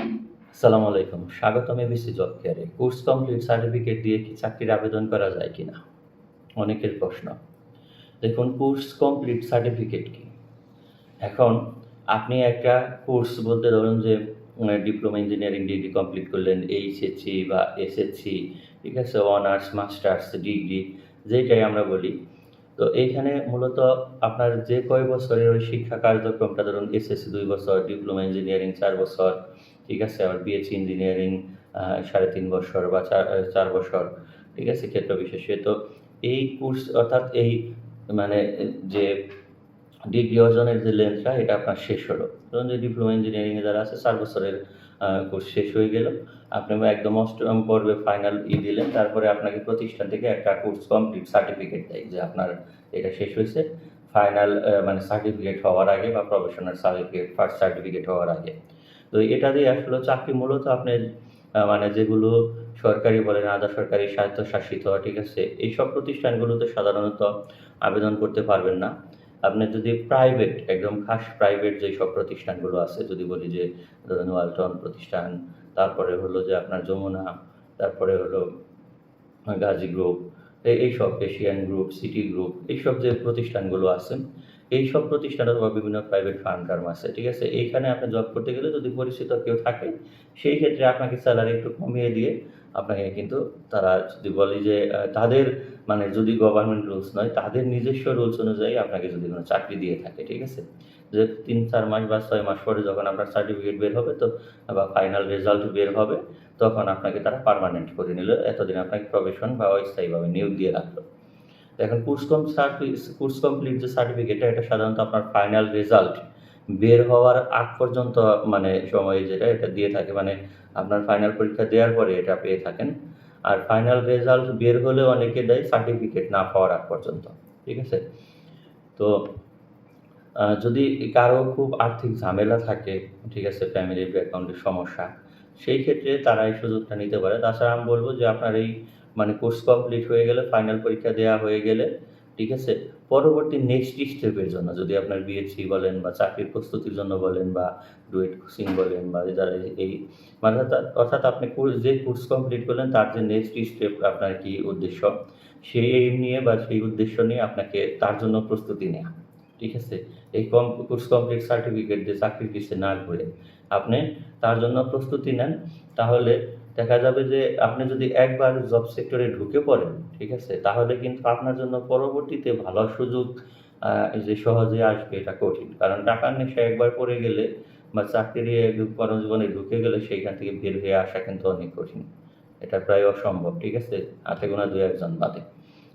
আসসালামু আলাইকুম। স্বাগতম এবিসি জব কেয়ারে কোর্স কমপ্লিট সার্টিফিকেট দিয়ে কি চাকরির আবেদন করা যায় কিনা? অনেকের প্রশ্ন। দেখুন, কোর্স কমপ্লিট সার্টিফিকেট কি? এখন আপনি একটা কোর্স বলতে ধরুন যে ডিপ্লোমা ইঞ্জিনিয়ারিং ডিগ্রি কমপ্লিট করলেন এইচএসসি বা এসএসসি ঠিক আছে, অনার্স, মাস্টার্স, ডিগ্রি, যেটাই আমরা বলি। তো এইখানে মূলত আপনার যে কয় বছরের ওই শিক্ষা কার্যক্রমটা, ধরুন এসএসসি দুই বছর, ডিপ্লোমা ইঞ্জিনিয়ারিং চার বছর ঠিক আছে? আবার বিএসসি ইঞ্জিনিয়ারিং সাড়ে তিন বছর বা চার চার বছর, ঠিক আছে, ক্ষেত্র বিশেষে। তো এই কোর্স অর্থাৎ এই মানে যে ডিগ্রি অর্জনের যে লেন্থটা এটা আপনার শেষ হলো। ধরুন যে ডিপ্লোমা ইঞ্জিনিয়ারিংয়ে যারা আছে, চার বছরের কোর্স শেষ হয়ে গেল। আপনি একদম অষ্টম পর্বে ফাইনাল ই দিলেন, তারপরে আপনাকে প্রতিষ্ঠান থেকে একটা কোর্স কমপ্লিট সার্টিফিকেট দেয় যে আপনার এটা শেষ হয়েছে। ফাইনাল মানে সার্টিফিকেট হওয়ার আগে বা প্রফেশনাল সার্টিফিকেট ফার্স্ট সার্টিফিকেট হওয়ার আগে। তো এটা দিয়ে আসলে চাকরি মূলত আপনি মানে যেগুলো সরকারি বলেন, আধা সরকারি স্বায়ত্তশাসিত, ঠিক আছে, এইসব প্রতিষ্ঠানগুলোতে সাধারণত আবেদন করতে পারবেন না। আপনি যদি প্রাইভেট একদম খাস প্রাইভেট যেই সব প্রতিষ্ঠানগুলো আছে, যদি বলি যে ধরুন ওয়ালটন প্রতিষ্ঠান, তারপরে হলো যে আপনার যমুনা, তারপরে হলো গাজী গ্রুপ এইসব এশিয়ান গ্রুপ সিটি গ্রুপ এইসব যে প্রতিষ্ঠানগুলো আছে এইসব প্রতিষ্ঠান অথবা বিভিন্ন প্রাইভেট ফার্ম টার্ম আছে, ঠিক আছে? এইখানে আপনি জব করতে গেলে যদি পরিচিত কেউ থাকে, সেই ক্ষেত্রে আপনাকে স্যালারি একটু কমিয়ে দিয়ে আপনাকে কিন্তু তারা যদি বলে যে তাদের মানে যদি গভর্নমেন্ট রুলস নয়, তাদের নিজস্ব রুলস অনুযায়ী আপনাকে যদি কোনো চাকরি দিয়ে থাকে, ঠিক আছে? যে তিন, চার মাস বা ছয় মাস পরে যখন আপনার সার্টিফিকেট বের হবে তো, বা ফাইনাল রেজাল্ট বের হবে, তখন আপনাকে তারা পারমানেন্ট করে নিল, এতদিন আপনাকে প্রফেশন বা অস্থায়ীভাবে নিয়োগ দিয়ে রাখল। তো এখন কোর্স কম কোর্স কমপ্লিট যে সার্টিফিকেটটা এটা সাধারণত আপনার ফাইনাল রেজাল্ট বের হওয়ার আগ পর্যন্ত মানে সময় যেটা এটা দিয়ে থাকে মানে আপনার ফাইনাল পরীক্ষা দেওয়ার পরে এটা পেয়ে থাকেন। আর ফাইনাল রেজাল্ট বের হলে অনেকে দেয় সার্টিফিকেট না পাওয়ার আগ পর্যন্ত, ঠিক আছে? তো যদি কারও খুব আর্থিক ঝামেলা থাকে, ঠিক আছে ফ্যামিলি ব্যাকগ্রাউন্ডের সমস্যা, সেই ক্ষেত্রে তারা এই সুযোগটা নিতে পারে। তাছাড়া আমি বলব যে আপনার এই মানে কোর্স কমপ্লিট হয়ে গেলে ফাইনাল পরীক্ষা দেওয়া হয়ে গেলে, ঠিক আছে? পরবর্তী নেক্সট স্টেপের জন্য যদি আপনার বিএসসি বলেন বা চাকরির প্রস্তুতির জন্য বলেন বা ডুয়েট কোচিং বলেন বা যারা এই মানে অর্থাৎ- আপনি যে কোর্স কমপ্লিট করলেন, তার যে নেক্সট স্টেপ আপনার কি উদ্দেশ্য? সেই এইম নিয়ে বা সেই উদ্দেশ্য নিয়ে আপনাকে তার জন্য প্রস্তুতি নেওয়া ঠিক আছে? এই কম, কোর্স কমপ্লিট সার্টিফিকেট দিয়ে চাকরির পিছিয়ে না ঘুরে আপনি তার জন্য প্রস্তুতি নেন। তাহলে দেখা যাবে যে আপনি যদি একবার জব সেক্টরে ঢুকে পড়েন, ঠিক আছে? তাহলে কিন্তু আপনার জন্য পরবর্তীতে ভালো সুযোগ যে সহজে আসবে এটা কঠিন। কারণ টাকার নেশা একবার পড়ে গেলে বা চাকরি কর্মজীবনে ঢুকে গেলে সেইখান থেকে বের হয়ে আসা কিন্তু অনেক কঠিন। এটা প্রায় অসম্ভব, ঠিক আছে? হাতে গোনা দু একজন বাদে।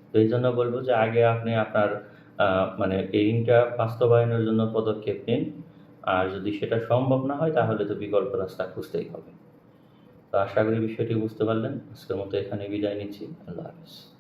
তো এই জন্য বলব যে আগে আপনি আপনার আহ, এই ঋণটা বাস্তবায়নের জন্য পদক্ষেপ নিন। আর যদি সেটা সম্ভব না হয় তাহলে তো বিকল্প রাস্তা খুঁজতেই হবে। তো আশা করি বিষয়টি বুঝতে পারলেন। আজকের মতো এখানে বিদায় নিচ্ছি। আল্লাহ হাফিজ।